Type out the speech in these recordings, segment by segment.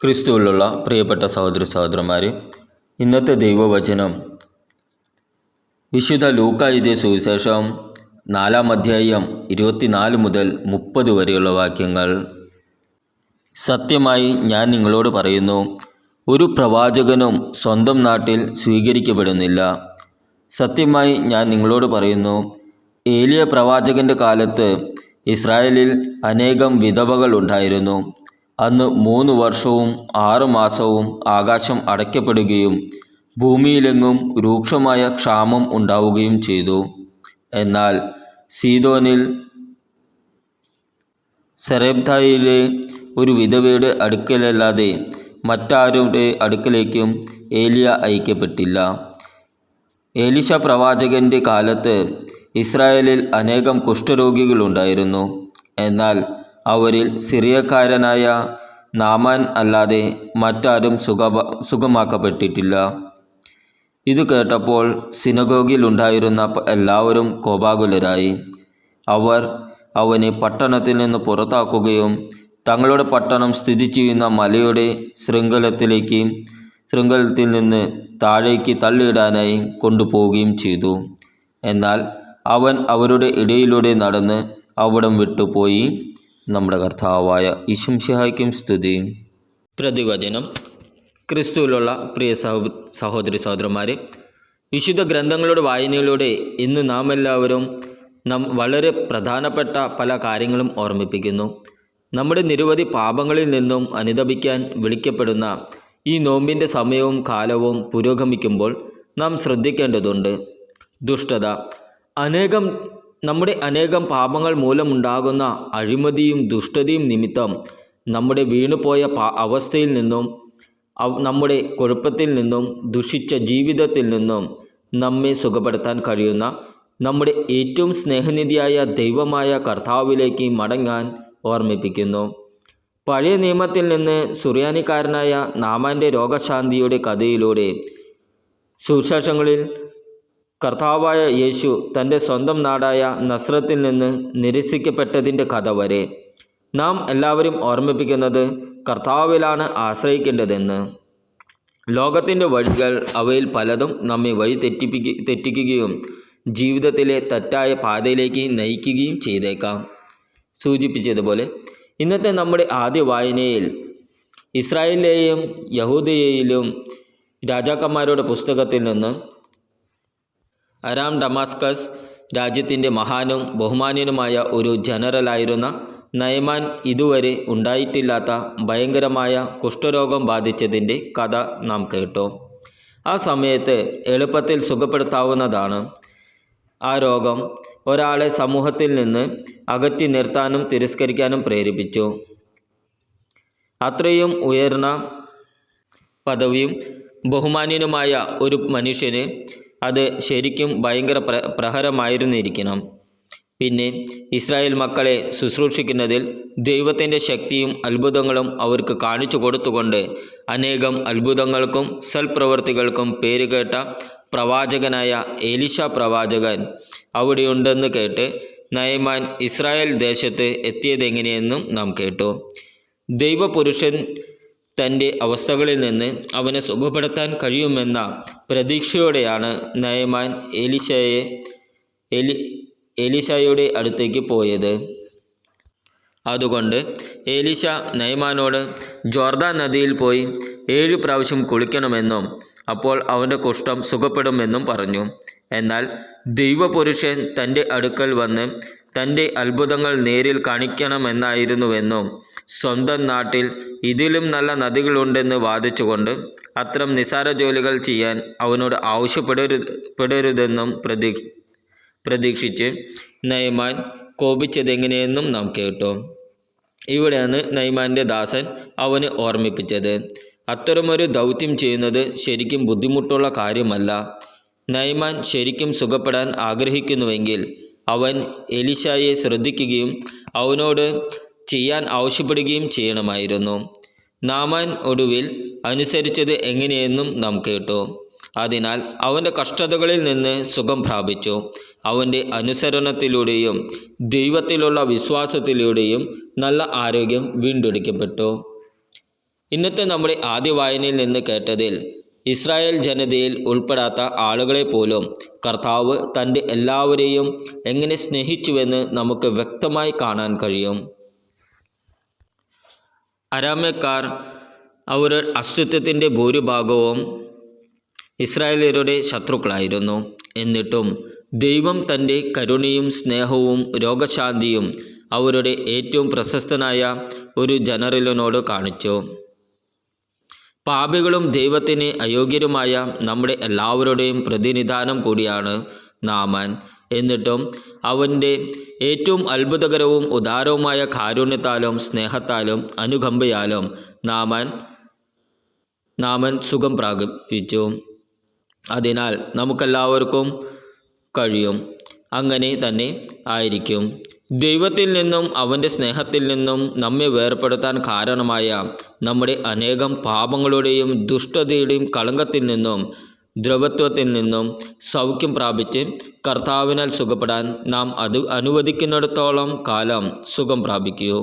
ക്രിസ്തുവിലുള്ള പ്രിയപ്പെട്ട സഹോദര സഹോദരന്മാരെ ഇന്നത്തെ ദൈവവചനം വിശുദ്ധ ലൂക്ക എഴുതിയ സുവിശേഷം നാലാം അധ്യായം ഇരുപത്തിനാല് മുതൽ മുപ്പത് വരെയുള്ള വാക്യങ്ങൾ. സത്യമായി ഞാൻ നിങ്ങളോട് പറയുന്നു ഒരു പ്രവാചകനും സ്വന്തം നാട്ടിൽ സ്വീകരിക്കപ്പെടുന്നില്ല. സത്യമായി ഞാൻ നിങ്ങളോട് പറയുന്നു ഏലിയ പ്രവാചകന്റെ കാലത്ത് ഇസ്രായേലിൽ അനേകം വിധവകൾ ഉണ്ടായിരുന്നു. അന്ന് മൂന്ന് വർഷവും ആറു മാസവും ആകാശം അടയ്ക്കപ്പെടുകയും ഭൂമിയിലെങ്ങും രൂക്ഷമായ ക്ഷാമം ഉണ്ടാവുകയും ചെയ്തു. എന്നാൽ സീതോനിൽ സെറേബ്തായിലെ ഒരു വിധവയുടെ അടുക്കലല്ലാതെ മറ്റാരുടെ അടുക്കലേക്കും ഏലിയ അയക്കപ്പെട്ടില്ല. ഏലിശ പ്രവാചകന്റെ കാലത്ത് ഇസ്രായേലിൽ അനേകം കുഷ്ഠരോഗികളുണ്ടായിരുന്നു. എന്നാൽ അവരിൽ സിറിയക്കാരനായ നാമാൻ അല്ലാതെ മറ്റാരും സുഖ സുഖമാക്കപ്പെട്ടിട്ടില്ല. ഇത് കേട്ടപ്പോൾ സിനഗോഗിലുണ്ടായിരുന്ന ഉണ്ടായിരുന്ന എല്ലാവരും കോപാകുലരായി. അവർ അവനെ പട്ടണത്തിൽ നിന്ന് പുറത്താക്കുകയും തങ്ങളുടെ പട്ടണം സ്ഥിതി ചെയ്യുന്ന മലയുടെ ശൃംഖലത്തിലേക്ക് ശൃംഖലത്തിൽ നിന്ന് താഴേക്ക് തള്ളിയിടാനായി കൊണ്ടുപോവുകയും ചെയ്തു. എന്നാൽ അവൻ അവരുടെ ഇടയിലൂടെ നടന്ന് അവിടം വിട്ടുപോയി. നമ്മുടെ കർത്താവായ ഈശംഷിഹായ്ക്കും സ്തുതി. പ്രതിവചനം. ക്രിസ്തുവിലുള്ള പ്രിയ സഹോ സഹോദരി സഹോദരന്മാരെ വിശുദ്ധ ഗ്രന്ഥങ്ങളുടെ വായനയിലൂടെ ഇന്ന് നാം എല്ലാവരും നാം വളരെ പ്രധാനപ്പെട്ട പല കാര്യങ്ങളും ഓർമ്മിപ്പിക്കുന്നു. നമ്മുടെ നിരവധി പാപങ്ങളിൽ നിന്നും അനുദപിക്കാൻ വിളിക്കപ്പെടുന്ന ഈ നോമ്പിന്റെ സമയവും കാലവും പുരോഗമിക്കുമ്പോൾ നാം ശ്രദ്ധിക്കേണ്ടതുണ്ട്. ദുഷ്ടത. അനേകം നമ്മുടെ അനേകം പാപങ്ങൾ മൂലമുണ്ടാകുന്ന അഴിമതിയും ദുഷ്ടതയും നിമിത്തം നമ്മുടെ വീണുപോയ അവസ്ഥയിൽ നിന്നും നമ്മുടെ കുഴപ്പത്തിൽ നിന്നും ദുഷിച്ച ജീവിതത്തിൽ നിന്നും നമ്മെ സുഖപ്പെടുത്താൻ കഴിയുന്ന നമ്മുടെ ഏറ്റവും സ്നേഹനിധിയായ ദൈവമായ കർത്താവിലേക്ക് മടങ്ങാൻ ഓർമ്മിപ്പിക്കുന്നു. പഴയ നിയമത്തിൽ നിന്ന് സുറിയാനിക്കാരനായ നാമാന്റെ രോഗശാന്തിയുടെ കഥയിലൂടെ സുവിശേഷങ്ങളിൽ കർത്താവായ യേശു തന്റെ സ്വന്തം നാടായ നസ്രത്തിൽ നിന്ന് നിരസിക്കപ്പെട്ടതിന്റെ കഥ വരെ നാം എല്ലാവരും ഓർമ്മിപ്പിക്കുന്നത് കർത്താവിലാണ് ആശ്രയിക്കേണ്ടതെന്ന്. ലോകത്തിന്റെ വഴികൾ അവയിൽ പലതും നമ്മെ വഴി തെറ്റിപ്പിക്ക തെറ്റിക്കുകയും ജീവിതത്തിലെ തെറ്റായ പാതയിലേക്ക് നയിക്കുകയും ചെയ്തേക്കാം. സൂചിപ്പിച്ചതുപോലെ ഇന്നത്തെ നമ്മുടെ ആദ്യ വായനയിൽ ഇസ്രായേലിലെയും യഹൂദയിലും രാജാക്കന്മാരുടെ പുസ്തകത്തിൽ നിന്ന് അരാം ഡമാസ്കസ് രാജ്യത്തിന്റെ മഹാനും ബഹുമാന്യനുമായ ഒരു ജനറലായിരുന്ന നയമാൻ ഇതുവരെ ഉണ്ടായിട്ടില്ലാത്ത ഭയങ്കരമായ കുഷ്ഠരോഗം ബാധിച്ചതിന്റെ കഥ നാം കേട്ടു. ആ സമയത്ത് എളുപ്പത്തിൽ സുഖപ്പെടുത്താവുന്നതാണ്. ആ രോഗം ഒരാളെ സമൂഹത്തിൽ നിന്ന് അകറ്റി നിർത്താനും തിരസ്കരിക്കാനും പ്രേരിപ്പിച്ചു. അത്രയും ഉയർന്ന പദവിയും ബഹുമാന്യനുമായ ഒരു മനുഷ്യന് അത് ശരിക്കും ഭയങ്കര പ്ര പ്രഹരമായിരുന്നിരിക്കണം. പിന്നെ ഇസ്രായേൽ മക്കളെ ശുശ്രൂഷിക്കുന്നതിൽ ദൈവത്തിന്റെ ശക്തിയും അത്ഭുതങ്ങളും അവർക്ക് കാണിച്ചു കൊടുത്തുകൊണ്ട് അനേകം അത്ഭുതങ്ങൾക്കും സൽപ്രവർത്തികൾക്കും പേരുകേട്ട പ്രവാചകനായ എലിശ പ്രവാചകൻ അവിടെയുണ്ടെന്ന് കേട്ട് നയമാൻ ഇസ്രായേൽ ദേശത്ത് എത്തിയതെങ്ങനെയെന്നും നാം കേട്ടു. ദൈവപുരുഷൻ തന്റെ അവസ്ഥകളിൽ നിന്ന് അവനെ സുഖപ്പെടുത്താൻ കഴിയുമെന്ന പ്രതീക്ഷയോടെയാണ് നയമാൻ എലിശയെ എലി എലിശയുടെ അടുത്തേക്ക് പോയത്. അതുകൊണ്ട് എലിശ നയമാനോട് ജോർദാൻ നദിയിൽ പോയി ഏഴു പ്രാവശ്യം കുളിക്കണമെന്നും അപ്പോൾ അവന്റെ കുഷ്ഠം സുഖപ്പെടുമെന്നും പറഞ്ഞു. എന്നാൽ ദൈവപുരുഷൻ തന്റെ അടുക്കൽ വന്ന് തന്റെ അത്ഭുതങ്ങൾ നേരിൽ കാണിക്കണമെന്നായിരുന്നുവെന്നും സ്വന്തം നാട്ടിൽ ഇതിലും നല്ല നദികളുണ്ടെന്ന് വാദിച്ചുകൊണ്ട് അത്തരം നിസാര ജോലികൾ ചെയ്യാൻ അവനോട് ആവശ്യപ്പെടരുത് പെടരുതെന്നും പ്രതീക്ഷ പ്രതീക്ഷിച്ച് നയമാൻ കോപിച്ചതെങ്ങനെയെന്നും നാം കേട്ടു. ഇവിടെയാണ് നൈമാന്റെ ദാസൻ അവന് ഓർമ്മിപ്പിച്ചത്. അത്തരമൊരു ദൗത്യം ചെയ്യുന്നത് ശരിക്കും ബുദ്ധിമുട്ടുള്ള കാര്യമല്ല. നൈമാൻ ശരിക്കും സുഖപ്പെടാൻ ആഗ്രഹിക്കുന്നുവെങ്കിൽ അവൻ എലിശായെ ശ്രദ്ധിക്കുകയും അവനോട് ചെയ്യാൻ ആവശ്യപ്പെടുകയും ചെയ്യണമായിരുന്നു. നാമാൻ ഒടുവിൽ അനുസരിച്ചത് എങ്ങനെയെന്നും നാം കേട്ടു. അതിനാൽ അവന്റെ കഷ്ടതകളിൽ നിന്ന് സുഖം പ്രാപിച്ചു. അവന്റെ അനുസരണത്തിലൂടെയും ദൈവത്തിലുള്ള വിശ്വാസത്തിലൂടെയും നല്ല ആരോഗ്യം വീണ്ടെടുക്കപ്പെട്ടു. ഇന്നത്തെ നമ്മുടെ ആദ്യ വായനയിൽ നിന്ന് കേട്ടതിൽ ഇസ്രായേൽ ജനതയിൽ ഉൾപ്പെടാത്ത ആളുകളെ പോലും കർത്താവ് തന്റെ എല്ലാവരെയും എങ്ങനെ സ്നേഹിച്ചുവെന്ന് നമുക്ക് വ്യക്തമായി കാണാൻ കഴിയും. അരാമ്യക്കാർ അവരുടെ അസ്തിത്വത്തിന്റെ ഭൂരിഭാഗവും ഇസ്രായേലരുടെ ശത്രുക്കളായിരുന്നു. എന്നിട്ടും ദൈവം തന്റെ കരുണയും സ്നേഹവും രോഗശാന്തിയും അവരുടെ ഏറ്റവും പ്രശസ്തനായ ഒരു ജനറലിനോട് കാണിച്ചു. പാപികളും ദൈവത്തിന് അയോഗ്യരുമായ നമ്മുടെ എല്ലാവരുടെയും പ്രതിനിധാനം കൂടിയാണ് നാമാൻ. എന്നിട്ടും അവന്റെ ഏറ്റവും അത്ഭുതകരവും ഉദാരവുമായ കാരുണ്യത്താലും സ്നേഹത്താലും അനുകമ്പയാലും നാമാൻ നാമൻ സുഖം പ്രാപിപ്പിച്ചു. അതിനാൽ നമുക്കെല്ലാവർക്കും കഴിയും. അങ്ങനെ തന്നെ ആയിരിക്കും. ദൈവത്തിൽ നിന്നും അവന്റെ സ്നേഹത്തിൽ നിന്നും നമ്മെ വേർപെടുത്താൻ കാരണമായ നമ്മുടെ അനേകം പാപങ്ങളുടെയും ദുഷ്ടതയുടെയും കളങ്കത്തിൽ നിന്നും ദ്രവത്വത്തിൽ നിന്നും സൗഖ്യം പ്രാപിച്ച് കർത്താവിനാൽ സുഖപ്പെടാൻ നാം അത് അനുവദിക്കുന്നിടത്തോളം കാലം സുഖം പ്രാപിക്കൂ.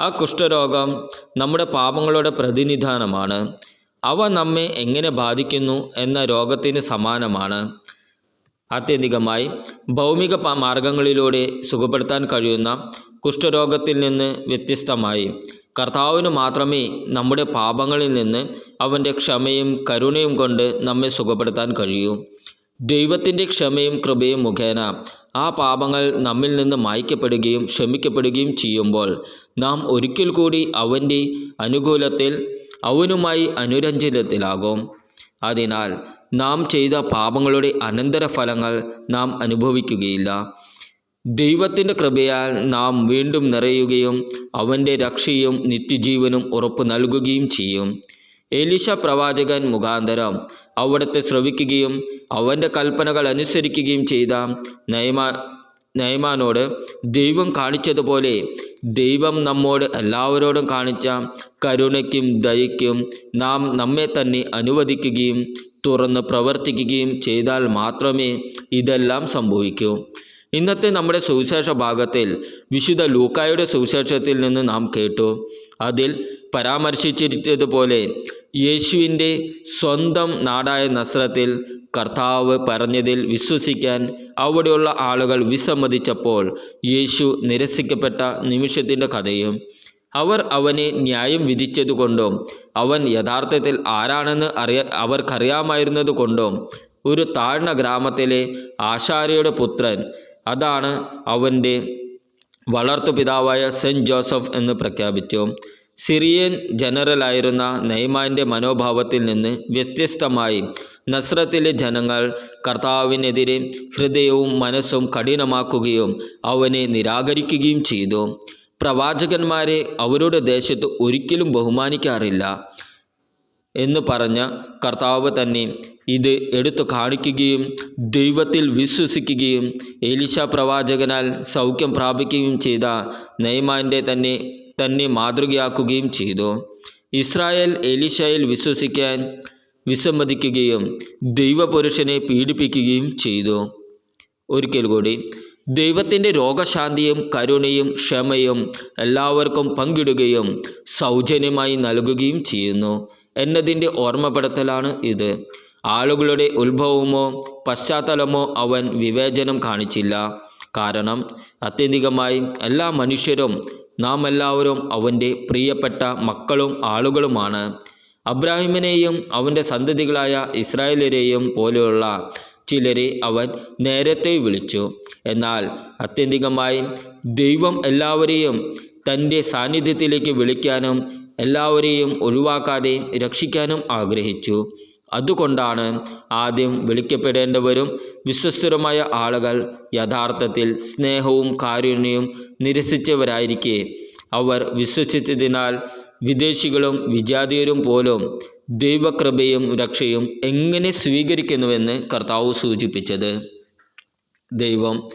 ആ കുഷ്ഠരോഗം നമ്മുടെ പാപങ്ങളുടെ പ്രതിനിധാനമാണ്. അവ നമ്മെ എങ്ങനെ ബാധിക്കുന്നു എന്ന രോഗത്തിന് സമാനമാണ്. ആത്യന്തികമായി ഭൗമിക മാർഗങ്ങളിലൂടെ സുഖപ്പെടുത്താൻ കഴിയുന്ന കുഷ്ഠരോഗത്തിൽ നിന്ന് വ്യത്യസ്തമായി. കർത്താവിന് മാത്രമേ നമ്മുടെ പാപങ്ങളിൽ നിന്ന് അവന്റെ ക്ഷമയും കരുണയും കൊണ്ട് നമ്മെ സുഖപ്പെടുത്താൻ കഴിയൂ. ദൈവത്തിന്റെ ക്ഷമയും കൃപയും മുഖേന ആ പാപങ്ങൾ നമ്മിൽ നിന്ന് മായ്ക്കപ്പെടുകയും ക്ഷമിക്കപ്പെടുകയും ചെയ്യുമ്പോൾ നാം ഒരിക്കൽ കൂടി അവന്റെ അനുകൂലത്തിൽ അവനുമായി അനുരഞ്ജനത്തിലാകും അതിനാൽ നാം ചെയ്ത പാപങ്ങളുടെ അനന്തരഫലങ്ങൾ നാം അനുഭവിക്കുകയില്ല. ദൈവത്തിന്റെ കൃപയാൽ നാം വീണ്ടും നിറയുകയും അവന്റെ രക്ഷയും നിത്യജീവനും ഉറപ്പു നൽകുകയും ചെയ്യും. എലിശ പ്രവാചകൻ മുഖാന്തരം അവിടുത്തെ ശ്രവിക്കുകയും അവന്റെ കൽപ്പനകൾ അനുസരിക്കുകയും ചെയ്ത നയമാ നയമാനോട് ദൈവം കാണിച്ചതുപോലെ ദൈവം നമ്മോട് എല്ലാവരോടും കാണിച്ച കരുണയ്ക്കും ദയയ്ക്കും നാം നമ്മെ തന്നെ അനുവദിക്കുകയും തുറന്ന് പ്രവർത്തിക്കുകയും ചെയ്താൽ മാത്രമേ ഇതെല്ലാം സംഭവിക്കൂ. ഇന്നത്തെ നമ്മുടെ സുവിശേഷ ഭാഗത്തിൽ വിശുദ്ധ ലൂക്കായുടെ സുവിശേഷത്തിൽ നിന്ന് നാം കേട്ടു. അതിൽ പരാമർശിച്ചിരുന്നതുപോലെ യേശുവിന്റെ സ്വന്തം നാടായ നസ്രത്തിൽ കർത്താവ് പറഞ്ഞതിൽ വിശ്വസിക്കാൻ അവിടെയുള്ള ആളുകൾ വിസമ്മതിച്ചപ്പോൾ യേശു നിരസിക്കപ്പെട്ട നിമിഷത്തിന്റെ കഥയും. അവർ അവനെ ന്യായം വിധിച്ചതുകൊണ്ടോ അവൻ യഥാർത്ഥത്തിൽ ആരാണെന്ന് അറിയ അവർക്കറിയാമായിരുന്നതുകൊണ്ടോ ഒരു താഴ്ന്ന ഗ്രാമത്തിലെ ആശാരിയുടെ പുത്രൻ അതാണ് അവന്റെ വളർത്തുപിതാവായ സെന്റ് ജോസഫ് എന്ന് പ്രഖ്യാപിച്ചു. സിറിയൻ ജനറലായിരുന്ന നെയ്മാന്റെ മനോഭാവത്തിൽ നിന്ന് വ്യത്യസ്തമായി നസ്രത്തിലെ ജനങ്ങൾ കർത്താവിനെതിരെ ഹൃദയവും മനസ്സും കഠിനമാക്കുകയും അവനെ നിരാകരിക്കുകയും ചെയ്തു. പ്രവാചകന്മാരെ അവരുടെ ദേശത്ത് ഒരിക്കലും ബഹുമാനിക്കാറില്ല എന്ന് പറഞ്ഞ കർത്താവ് തന്നെ ഇത് എടുത്തു കാണിക്കുകയും ദൈവത്തിൽ വിശ്വസിക്കുകയും എലിശ പ്രവാചകനാൽ സൗഖ്യം പ്രാപിക്കുകയും ചെയ്ത നെയ്മാന്റെ തന്നെ തന്നെ മാതൃകയാക്കുകയും ചെയ്തു. ഇസ്രായേൽ എലിശയിൽ വിശ്വസിക്കാൻ വിസമ്മതിക്കുകയും ദൈവപുരുഷനെ പീഡിപ്പിക്കുകയും ചെയ്തു. ഒരിക്കൽ കൂടി ദൈവത്തിന്റെ രോഗശാന്തിയും കരുണയും ക്ഷമയും എല്ലാവർക്കും പങ്കിടുകയും സൗജന്യമായി നൽകുകയും ചെയ്യുന്നു. എന്നതിന്റെ ഓർമ്മപ്പെടുത്തലാണ് ഇത്. ആളുകളുടെ ഉത്ഭവമോ പശ്ചാത്തലമോ അവൻ വിവേചനം കാണിച്ചില്ല. കാരണം അത്യന്തികമായി എല്ലാ മനുഷ്യരും നാം എല്ലാവരും അവന്റെ പ്രിയപ്പെട്ട മക്കളും ആളുകളുമാണ്. അബ്രാഹിമിനെയും അവന്റെ സന്തതികളായ ഇസ്രായേലരെയും പോലെയുള്ള ചിലരെ അവൻ നേരത്തെ വിളിച്ചു. എന്നാൽ അത്യന്തികമായി ദൈവം എല്ലാവരെയും തന്റെ സാന്നിധ്യത്തിലേക്ക് വിളിക്കാനും എല്ലാവരെയും ഒഴിവാക്കാതെ രക്ഷിക്കാനും ആഗ്രഹിച്ചു. അതുകൊണ്ടാണ് ആദ്യം വിളിക്കപ്പെടേണ്ടവരും വിശ്വസ്തരുമായ ആളുകൾ യഥാർത്ഥത്തിൽ സ്നേഹവും കാരുണ്യവും നിരസിച്ചവരായിരിക്കെ. അവർ വിശ്വസിച്ചതിനാൽ വിദേശികളും വിജാതീയരും പോലും ദൈവകൃപയും രക്ഷയും എങ്ങനെ സ്വീകരിക്കുന്നുവെന്ന് കർത്താവ് സൂചിപ്പിച്ചത്. ദൈവം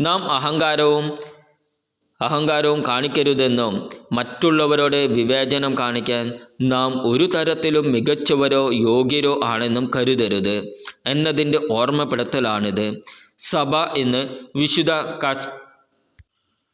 നാം അഹങ്കാരവും അഹങ്കാരവും കാണിക്കരുതെന്നും മറ്റുള്ളവരോട് വിവേചനം കാണിക്കാൻ നാം ഒരു തരത്തിലും മികച്ചവരോ യോഗ്യരോ ആണെന്നും കരുതരുത് എന്നതിന്റെ ഓർമ്മപ്പെടുത്തലാണിത്. സഭ ഇന്ന് വിശുദ്ധ കാശ്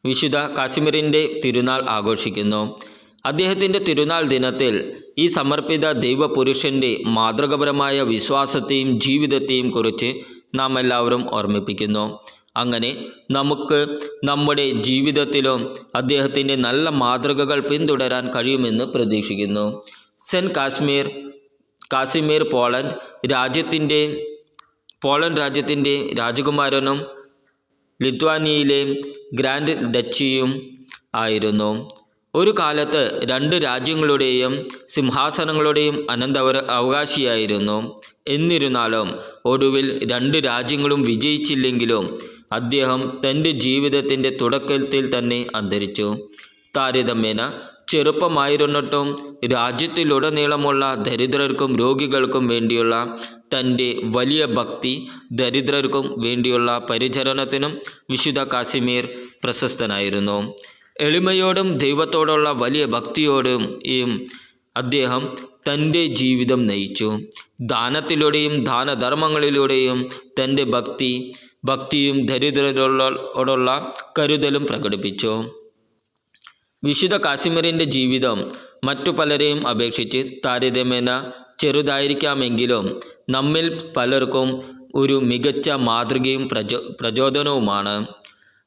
വിശുദ്ധ കാശ്മീരിന്റെ തിരുനാൾ ആഘോഷിക്കുന്നു. അദ്ദേഹത്തിന്റെ തിരുനാൾ ദിനത്തിൽ ഈ സമർപ്പിത ദൈവപുരുഷന്റെ മാതൃകപരമായ വിശ്വാസത്തെയും ജീവിതത്തെയും കുറിച്ച് നാം എല്ലാവരും ഓർമ്മിപ്പിക്കുന്നു. അങ്ങനെ നമുക്ക് നമ്മുടെ ജീവിതത്തിലും അദ്ദേഹത്തിന്റെ നല്ല മാതൃകകൾ പിന്തുടരാൻ കഴിയുമെന്ന് പ്രതീക്ഷിക്കുന്നു. സെന്റ് കാശ്മീർ കാസിമീർ പോളണ്ട് രാജ്യത്തിന്റെ പോളണ്ട് രാജ്യത്തിന്റെ രാജകുമാരനും ലിത്വാനിയയിലെ ഗ്രാൻഡ് ഡച്ചിയും ആയിരുന്നു. ഒരു കാലത്ത് രണ്ട് രാജ്യങ്ങളുടെയും സിംഹാസനങ്ങളുടെയും അനന്തവര അവകാശിയായിരുന്നു. എന്നിരുന്നാലും ഒടുവിൽ രണ്ട് രാജ്യങ്ങളും വിജയിച്ചില്ലെങ്കിലും അദ്ദേഹം തന്റെ ജീവിതത്തിന്റെ തുടക്കത്തിൽ തന്നെ അന്തരിച്ചു. താരതമ്യേന ചെറുപ്പമായിരുന്നിട്ടും രാജ്യത്തിലുടനീളമുള്ള ദരിദ്രർക്കും രോഗികൾക്കും വേണ്ടിയുള്ള തന്റെ വലിയ ഭക്തി ദരിദ്രർക്കും വേണ്ടിയുള്ള പരിചരണത്തിനും വിശുദ്ധ കാസിമീർ പ്രശസ്തനായിരുന്നു. എളിമയോടും ദൈവത്തോടുള്ള വലിയ ഭക്തിയോടും അദ്ദേഹം തന്റെ ജീവിതം നയിച്ചു. ദാനത്തിലൂടെയും ദാനധർമ്മങ്ങളിലൂടെയും തന്റെ ഭക്തി ഭക്തിയും ദരിദ്രരോടുള്ള കരുതലും പ്രകടിപ്പിച്ചു. വിശുദ്ധ കാശ്മീരിന്റെ ജീവിതം മറ്റു പലരെയും അപേക്ഷിച്ച് താരതമ്യേന ചെറുതായിരിക്കാമെങ്കിലും നമ്മിൽ പലർക്കും ഒരു മികച്ച മാതൃകയും പ്രചോ പ്രചോദനവുമാണ്.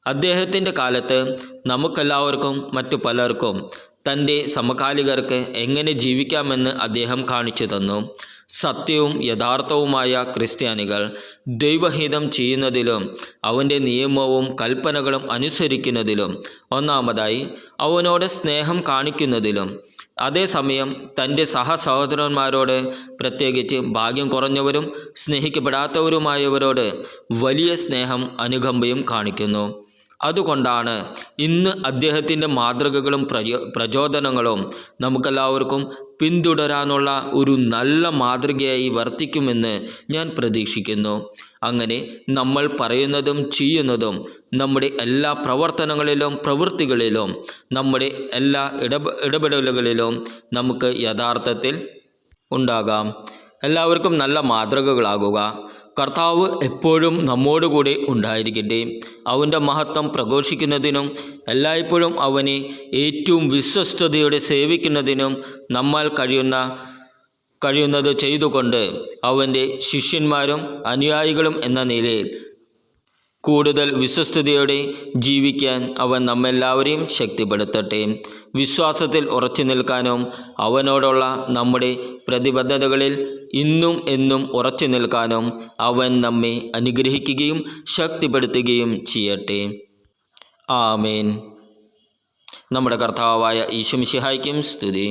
അദ്ദേഹത്തിന്റെ കാലത്ത് നമുക്കെല്ലാവർക്കും മറ്റു പലർക്കും തന്റെ സമകാലികർക്ക് എങ്ങനെ ജീവിക്കാമെന്ന് അദ്ദേഹം കാണിച്ചു തന്നു. സത്യവും യഥാർത്ഥവുമായ ക്രിസ്ത്യാനികൾ ദൈവഹിതം ചെയ്യുന്നതിലും അവന്റെ നിയമവും കൽപ്പനകളും അനുസരിക്കുന്നതിലും ഒന്നാമതായി അവനോട് സ്നേഹം കാണിക്കുന്നതിലും. അതേസമയം തന്റെ സഹസഹോദരന്മാരോട് പ്രത്യേകിച്ച് ഭാഗ്യം കുറഞ്ഞവരും സ്നേഹിക്കപ്പെടാത്തവരുമായവരോട് വലിയ സ്നേഹം അനുകമ്പയും കാണിക്കുന്നു. അതുകൊണ്ടാണ് ഇന്ന് അദ്ദേഹത്തിന്റെ മാതൃകകളും പ്രചോ പ്രചോദനങ്ങളും നമുക്കെല്ലാവർക്കും പിന്തുടരാനുള്ള ഒരു നല്ല മാതൃകയായി വർത്തിക്കുമെന്ന് ഞാൻ പ്രതീക്ഷിക്കുന്നു. അങ്ങനെ നമ്മൾ പറയുന്നതും ചെയ്യുന്നതും നമ്മുടെ എല്ലാ പ്രവർത്തനങ്ങളിലും പ്രവൃത്തികളിലും നമ്മുടെ എല്ലാ ഇടപെ ഇടപെടലുകളിലും നമുക്ക് യഥാർത്ഥത്തിൽ ഉണ്ടാകാം. എല്ലാവർക്കും നല്ല മാതൃകകളാകുക. കർത്താവ് എപ്പോഴും നമ്മോടുകൂടെ ഉണ്ടായിരിക്കട്ടെ. അവന്റെ മഹത്വം പ്രഘോഷിക്കുന്നതിനും എല്ലായ്പ്പോഴും അവനെ ഏറ്റവും വിശ്വസ്തയോടെ സേവിക്കുന്നതിനും നമ്മൾ കഴിയുന്ന കഴിയുന്നത് ചെയ്തുകൊണ്ട് അവന്റെ ശിഷ്യന്മാരും അനുയായികളും എന്ന നിലയിൽ കൂടുതൽ വിശ്വസ്തയോടെ ജീവിക്കാൻ അവൻ നമ്മെല്ലാവരെയും ശക്തിപ്പെടുത്തട്ടെ. വിശ്വാസത്തിൽ ഉറച്ചു നിൽക്കാനും അവനോടുള്ള നമ്മുടെ പ്രതിബദ്ധതകളിൽ ഇന്നും എന്നും ഉറച്ചു നിൽക്കാനും അവൻ നമ്മെ അനുഗ്രഹിക്കുകയും ശക്തിപ്പെടുത്തുകയും ചെയ്യട്ടെ. ആമേൻ. നമ്മുടെ കർത്താവായ ഈശുമിഷിഹായ്ക്കും സ്തുതി.